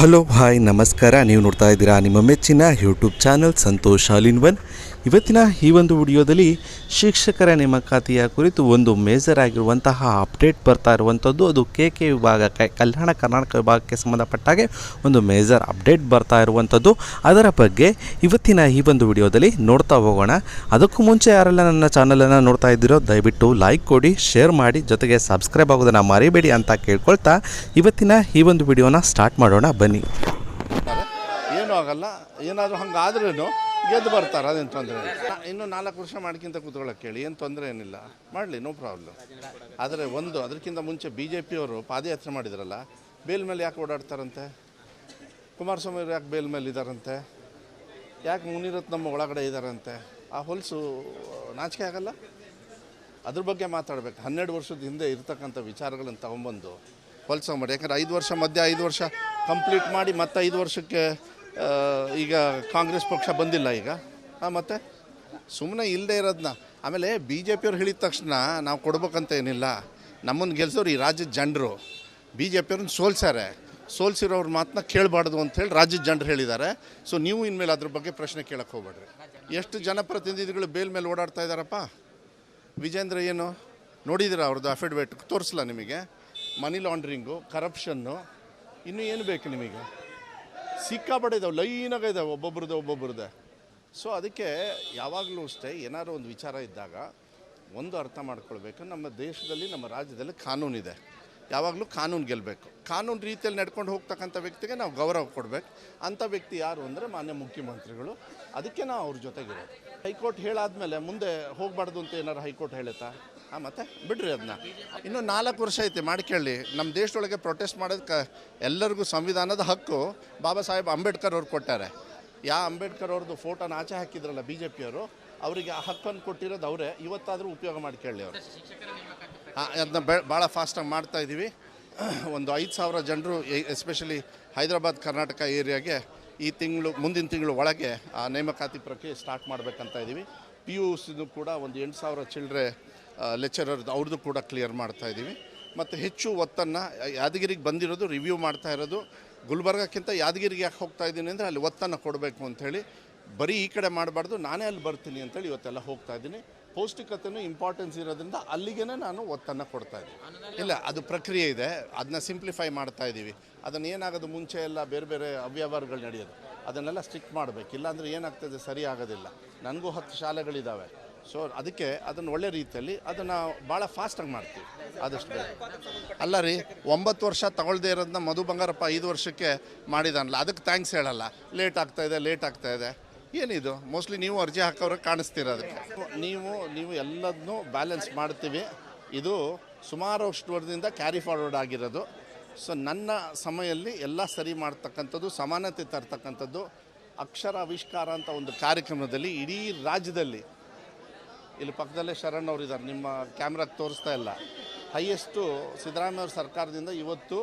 Hello, hi, ನಮಸ್ಕಾರ. ನೀವು ನೋಡ್ತಾ ಇದ್ದೀರಾ ನಿಮ್ಮ ಮೆಚ್ಚಿನ YouTube channel Santosh all in one. ಇವತ್ತಿನ ಈ ಒಂದು ವಿಡಿಯೋದಲ್ಲಿ ಶಿಕ್ಷಕರ ನೇಮಕಾತಿಯ ಕುರಿತು ಒಂದು ಮೇಜರ್ ಆಗಿರುವಂತಹ ಅಪ್ಡೇಟ್ ಬರ್ತಾ ಇರುವಂಥದ್ದು. ಅದು ಕೆ ಕೆ ವಿಭಾಗಕ್ಕೆ ಕಲ್ಯಾಣ ಕರ್ನಾಟಕ ವಿಭಾಗಕ್ಕೆ ಸಂಬಂಧಪಟ್ಟಾಗೆ ಒಂದು ಮೇಜರ್ ಅಪ್ಡೇಟ್ ಬರ್ತಾ ಇರುವಂಥದ್ದು. ಅದರ ಬಗ್ಗೆ ಇವತ್ತಿನ ಈ ಒಂದು ವಿಡಿಯೋದಲ್ಲಿ ನೋಡ್ತಾ ಹೋಗೋಣ. ಅದಕ್ಕೂ ಮುಂಚೆ ಯಾರೆಲ್ಲ ನನ್ನ ಚಾನಲನ್ನು ನೋಡ್ತಾ ಇದ್ದೀರೋ, ದಯವಿಟ್ಟು ಲೈಕ್ ಕೊಡಿ ಶೇರ್ ಮಾಡಿ, ಜೊತೆಗೆ ಸಬ್ಸ್ಕ್ರೈಬ್ ಆಗೋದನ್ನು ಮರಿಬೇಡಿ ಅಂತ ಕೇಳ್ಕೊಳ್ತಾ ಇವತ್ತಿನ ಈ ಒಂದು ವಿಡಿಯೋನ ಸ್ಟಾರ್ಟ್ ಮಾಡೋಣ. ಏನೂ ಆಗಲ್ಲ. ಏನಾದರೂ ಹಂಗಾದ್ರೂ ಗೆದ್ದು ಬರ್ತಾರೆ, ಅದೇನು ತೊಂದರೆ ಇನ್ನು ನಾಲ್ಕು ವರ್ಷ ಮಾಡ್ಕಿಂತ ಕೂತ್ಕೊಳ್ಳೋಕೆ ಕೇಳಿ, ಏನು ತೊಂದರೆ ಏನಿಲ್ಲ. ಮಾಡಲಿ ನೋ ಪ್ರಾಬ್ಲಮ್ ಆದರೆ ಒಂದು, ಅದಕ್ಕಿಂತ ಮುಂಚೆ ಬಿ ಜೆ ಪಿಯವರು ಪಾದಯಾತ್ರೆ ಮಾಡಿದ್ರಲ್ಲ, ಬೇಲ್ ಮೇಲೆ ಯಾಕೆ ಓಡಾಡ್ತಾರಂತೆ? ಕುಮಾರಸ್ವಾಮಿ ಅವರು ಯಾಕೆ ಬೇಲ್ ಮೇಲೆ ಇದ್ದಾರಂತೆ ಯಾಕೆ ಮುನಿರತ್ ನಮ್ಮ ಒಳಗಡೆ ಇದ್ದಾರಂತೆ ಆ ಹೊಲಸು ನಾಚಿಕೆ ಆಗಲ್ಲ? ಅದ್ರ ಬಗ್ಗೆ ಮಾತಾಡಬೇಕು. ಹನ್ನೆರಡು ವರ್ಷದ ಹಿಂದೆ ಇರತಕ್ಕಂಥ ವಿಚಾರಗಳನ್ನು ತೊಗೊಂಬಂದು ಹೊಲಸ ಮಾಡಿ. ಯಾಕಂದ್ರೆ ಐದು ವರ್ಷ ಮಧ್ಯೆ, ಐದು ವರ್ಷ ಕಂಪ್ಲೀಟ್ ಮಾಡಿ ಮತ್ತೆ ಐದು ವರ್ಷಕ್ಕೆ ಈಗ ಕಾಂಗ್ರೆಸ್ ಪಕ್ಷ ಬಂದಿಲ್ಲ ಈಗ. ಹಾಂ ಮತ್ತೆ? ಸುಮ್ಮನೆ ಇಲ್ಲದೆ ಇರೋದನ್ನ ಆಮೇಲೆ ಬಿ ಜೆ ಪಿಯವ್ರು ಹೇಳಿದ ತಕ್ಷಣ ನಾವು ಕೊಡ್ಬೇಕಂತ ಏನಿಲ್ಲ. ನಮ್ಮನ್ನು ಗೆಲ್ಸೋರು ಈ ರಾಜ್ಯದ ಜನರು. B J ಪಿಯವ್ರನ್ನ ಸೋಲ್ಸ್ಯಾರೆ. ಸೋಲ್ಸಿರೋರ ಮಾತನ್ನ ಕೇಳಬಾರ್ದು ಅಂತೇಳಿ ರಾಜ್ಯದ ಜನರು ಹೇಳಿದ್ದಾರೆ. ಸೊ ನೀವು ಇನ್ಮೇಲೆ ಅದ್ರ ಬಗ್ಗೆ ಪ್ರಶ್ನೆ ಕೇಳಕ್ಕೆ ಹೋಗ್ಬೇಡ್ರಿ. ಎಷ್ಟು ಜನಪ್ರತಿನಿಧಿಗಳು ಬೇಲ್ ಮೇಲೆ ಓಡಾಡ್ತಾ ಇದ್ದಾರಪ್ಪ? ವಿಜೇಂದ್ರ ಏನು? ನೋಡಿದಿರ ಅವ್ರದ್ದು ಅಫಿಡವಿಟ್ ತೋರಿಸಲ್ಲ ನಿಮಗೆ? ಮನಿ ಲಾಂಡ್ರಿಂಗು ಕರಪ್ಷನ್ನು ಇನ್ನೂ ಏನು ಬೇಕು ನಿಮಗೆ? ಸಿಕ್ಕಾಪಟ್ಟೆ ಇದಾವೆ ಲೈನಾಗೆ ಇದಾವೆ ಒಬ್ಬೊಬ್ರದ್ದು, ಒಬ್ಬೊಬ್ರದ್ದೆ. ಸೊ ಅದಕ್ಕೆ ಯಾವಾಗಲೂ ಅಷ್ಟೇ ಏನಾದ್ರು ಒಂದು ವಿಚಾರ ಇದ್ದಾಗ ಒಂದು ಅರ್ಥ ಮಾಡ್ಕೊಳ್ಬೇಕು. ನಮ್ಮ ದೇಶದಲ್ಲಿ, ನಮ್ಮ ರಾಜ್ಯದಲ್ಲಿ ಕಾನೂನಿದೆ ಯಾವಾಗಲೂ ಕಾನೂನು ಗೆಲ್ಲಬೇಕು. ಕಾನೂನು ರೀತಿಯಲ್ಲಿ ನಡ್ಕೊಂಡು ಹೋಗ್ತಕ್ಕಂಥ ವ್ಯಕ್ತಿಗೆ ನಾವು ಗೌರವ ಕೊಡಬೇಕು. ಅಂಥ ವ್ಯಕ್ತಿ ಯಾರು ಅಂದರೆ ಮಾನ್ಯ ಮುಖ್ಯಮಂತ್ರಿಗಳು. ಅದಕ್ಕೆ ನಾವು ಅವ್ರ ಜೊತೆಗಿರೋದು. ಹೈಕೋರ್ಟ್ ಹೇಳಾದ್ಮೇಲೆ ಮುಂದೆ ಹೋಗಬಾರ್ದು ಅಂತ ಏನಾರು ಹೈಕೋರ್ಟ್ ಹೇಳುತ್ತಾ? ಹಾಂ, ಮತ್ತೆ? ಬಿಡ್ರಿ ಅದನ್ನ ಇನ್ನು ನಾಲ್ಕು ವರ್ಷ ಐತೆ ಮಾಡ್ಕೊಳ್ಳಿ ನಮ್ಮ ದೇಶದೊಳಗೆ ಪ್ರೊಟೆಸ್ಟ್ ಮಾಡೋದಕ್ಕೆ ಎಲ್ಲರಿಗೂ ಸಂವಿಧಾನದ ಹಕ್ಕು. ಬಾಬಾ ಸಾಹೇಬ್ ಅಂಬೇಡ್ಕರ್ ಅವ್ರು ಕೊಟ್ಟಾರೆ. ಯಾ ಅಂಬೇಡ್ಕರ್ ಅವ್ರದ್ದು ಫೋಟೋನ ಆಚೆ ಹಾಕಿದ್ರಲ್ಲ ಬಿ ಜೆ ಪಿಯವರು ಅವರಿಗೆ ಆ ಹಕ್ಕನ್ನು ಕೊಟ್ಟಿರೋದು ಅವರೇ. ಇವತ್ತಾದರೂ ಉಪಯೋಗ ಮಾಡ್ಕೊಳ್ಳಿ ಅವರು. ಅದನ್ನ ಬೆ ಭಾಳ ಫಾಸ್ಟಾಗಿ ಮಾಡ್ತಾ ಇದ್ದೀವಿ ಒಂದು ಐದು ಸಾವಿರ ಜನರು ಎಸ್ಪೆಷಲಿ ಹೈದರಾಬಾದ್, ಕರ್ನಾಟಕ ಏರಿಯಾಗೆ ಈ ತಿಂಗಳು, ಮುಂದಿನ ತಿಂಗಳು ಒಳಗೆ ಆ ನೇಮಕಾತಿ ಪ್ರಕ್ರಿಯೆ ಸ್ಟಾರ್ಟ್ ಮಾಡಬೇಕಂತ ಇದ್ದೀವಿ ಪಿ ಯು ಸಿದು ಕೂಡ ಒಂದು ಎಂಟು ಸಾವಿರ ಚಿಲ್ಡ್ರೆ ಲೆಕ್ಚರರ್ ಅವ್ರದ್ದು ಕೂಡ ಕ್ಲಿಯರ್ ಮಾಡ್ತಾ ಇದ್ದೀವಿ. ಮತ್ತು ಹೆಚ್ಚು ಒತ್ತನ್ನು, ಯಾದಗಿರಿಗೆ ಬಂದಿರೋದು ರಿವ್ಯೂ ಮಾಡ್ತಾ ಇರೋದು. ಗುಲ್ಬರ್ಗಕ್ಕಿಂತ ಯಾದಗಿರಿಗೆ ಯಾಕೆ ಹೋಗ್ತಾ ಇದ್ದೀನಿ ಅಂದರೆ ಅಲ್ಲಿ ಒತ್ತನ್ನು ಕೊಡಬೇಕು ಅಂಥೇಳಿ ಬರೀ ಈ ಕಡೆ ಮಾಡಬಾರ್ದು, ನಾನೇ ಅಲ್ಲಿ ಬರ್ತೀನಿ ಅಂತೇಳಿ ಇವತ್ತೆಲ್ಲ ಹೋಗ್ತಾ ಇದ್ದೀನಿ. ಪೌಷ್ಟಿಕತೆಯೂ ಇಂಪಾರ್ಟೆನ್ಸ್ ಇರೋದ್ರಿಂದ ಅಲ್ಲಿಗೆ ನಾನು ಒತ್ತನ್ನು ಕೊಡ್ತಾ ಇದ್ದೀನಿ. ಇಲ್ಲ, ಅದು ಪ್ರಕ್ರಿಯೆ ಇದೆ. ಅದನ್ನ ಸಿಂಪ್ಲಿಫೈ ಮಾಡ್ತಾ ಇದ್ದೀವಿ. ಅದನ್ನು ಏನಾಗೋದು ಮುಂಚೆ ಎಲ್ಲ ಬೇರೆ ಬೇರೆ ಅವ್ಯವಹಾರಗಳು ನಡೆಯೋದು. ಅದನ್ನೆಲ್ಲ ಸ್ಟಿಕ್ ಮಾಡಬೇಕು. ಇಲ್ಲಾಂದರೆ ಏನಾಗ್ತದೆ? ಸರಿ ಆಗೋದಿಲ್ಲ. ನನಗೂ ಹತ್ತು ಶಾಲೆಗಳಿದ್ದಾವೆ ಸೊ ಅದಕ್ಕೆ ಅದನ್ನು ಒಳ್ಳೆ ರೀತಿಯಲ್ಲಿ ಅದನ್ನು ಭಾಳ ಫಾಸ್ಟಾಗಿ ಮಾಡ್ತೀವಿ. ಆದಷ್ಟು ಬೇಗ. ಅಲ್ಲ ರೀ, ಒಂಬತ್ತು ವರ್ಷ ತಗೊಳ್ದೇ ಇರೋದನ್ನ ಮಧು ಬಂಗಾರಪ್ಪ ಐದು ವರ್ಷಕ್ಕೆ ಮಾಡಿದಾನಲ್ಲ, ಅದಕ್ಕೆ ಥ್ಯಾಂಕ್ಸ್ ಹೇಳಲ್ಲ. ಲೇಟ್ ಆಗ್ತಾ ಇದೆ ಲೇಟ್ ಆಗ್ತಾ ಇದೆ. ಏನಿದು? ಮೋಸ್ಟ್ಲಿ ನೀವು ಅರ್ಜಿ ಹಾಕೋರಿಗೆ ಕಾಣಿಸ್ತೀರ ಅದಕ್ಕೆ. ನೀವು ನೀವು ಎಲ್ಲದನ್ನೂ ಬ್ಯಾಲೆನ್ಸ್ ಮಾಡ್ತೀವಿ. ಇದು ಸುಮಾರು ಅಷ್ಟು ವರ್ಷದಿಂದ ಕ್ಯಾರಿ ಫಾರ್ವರ್ಡ್ ಆಗಿರೋದು. ಸೊ ನನ್ನ ಸಮಯಲ್ಲಿ ಎಲ್ಲ ಸರಿ ಮಾಡ್ತಕ್ಕಂಥದ್ದು, ಸಮಾನತೆ ತರ್ತಕ್ಕಂಥದ್ದು ಅಕ್ಷರ ಆವಿಷ್ಕಾರ ಅಂತ ಒಂದು ಕಾರ್ಯಕ್ರಮದಲ್ಲಿ ಇಡೀ ರಾಜ್ಯದಲ್ಲಿ ಇಲ್ಲಿ ಪಕ್ಕದಲ್ಲೇ ಶರಣ್ ಅವರು ಇದ್ದಾರೆ ನಿಮ್ಮ ಕ್ಯಾಮ್ರಾಗೆ ತೋರಿಸ್ತಾ ಇಲ್ಲ. ಹೈಯೆಸ್ಟು ಸಿದ್ದರಾಮಯ್ಯ ಸರ್ಕಾರದಿಂದ ಇವತ್ತು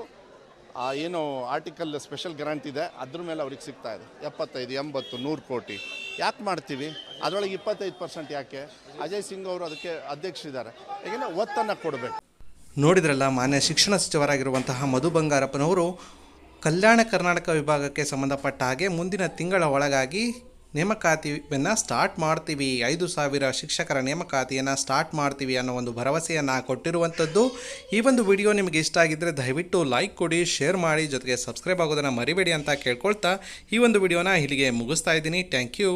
ಏನು ಆರ್ಟಿಕಲ್ ಸ್ಪೆಷಲ್ ಗ್ರಾಂಟ್ ಇದೆ. ಅದ್ರ ಮೇಲೆ ಅವ್ರಿಗೆ ಸಿಗ್ತಾ ಇದೆ. ಎಪ್ಪತ್ತೈದು, ಎಂಬತ್ತು, ನೂರು ಕೋಟಿ. ಯಾಕೆ ಮಾಡ್ತೀವಿ? ಅದರೊಳಗೆ ಇಪ್ಪತ್ತೈದು ಪರ್ಸೆಂಟ್ ಯಾಕೆ? ಅಜಯ್ ಸಿಂಗ್ ಅವರು ಅದಕ್ಕೆ ಅಧ್ಯಕ್ಷರಿದ್ದಾರೆ. ಯಾಕೆಂದರೆ ಒತ್ತನ್ನು ಕೊಡಬೇಕು. ನೋಡಿದ್ರಲ್ಲ, ಮಾನ್ಯ ಶಿಕ್ಷಣ ಸಚಿವರಾಗಿರುವಂತಹ ಮಧು ಬಂಗಾರಪ್ಪನವರು, ಕಲ್ಯಾಣ ಕರ್ನಾಟಕ ವಿಭಾಗಕ್ಕೆ ಸಂಬಂಧಪಟ್ಟ ಹಾಗೆ ಮುಂದಿನ ತಿಂಗಳ ಒಳಗಾಗಿ ನೇಮಕಾತಿಯನ್ನು ಸ್ಟಾರ್ಟ್ ಮಾಡ್ತೀವಿ. ಐದು ಸಾವಿರ ಶಿಕ್ಷಕರ ನೇಮಕಾತಿಯನ್ನು ಸ್ಟಾರ್ಟ್ ಮಾಡ್ತೀವಿ ಅನ್ನೋ ಒಂದು ಭರವಸೆಯನ್ನು ಕೊಟ್ಟಿರುವಂಥದ್ದು. ಈ ಒಂದು ವಿಡಿಯೋ ನಿಮಗೆ ಇಷ್ಟ ಆಗಿದ್ದರೆ ದಯವಿಟ್ಟು ಲೈಕ್ ಕೊಡಿ ಶೇರ್ ಮಾಡಿ, ಜೊತೆಗೆ ಸಬ್ಸ್ಕ್ರೈಬ್ ಆಗೋದನ್ನು ಮರಿಬೇಡಿ ಅಂತ ಕೇಳ್ಕೊಳ್ತಾ ಈ ಒಂದು ವಿಡಿಯೋನ ಇಲ್ಲಿಗೆ ಮುಗಿಸ್ತಾ ಇದ್ದೀನಿ. Thank you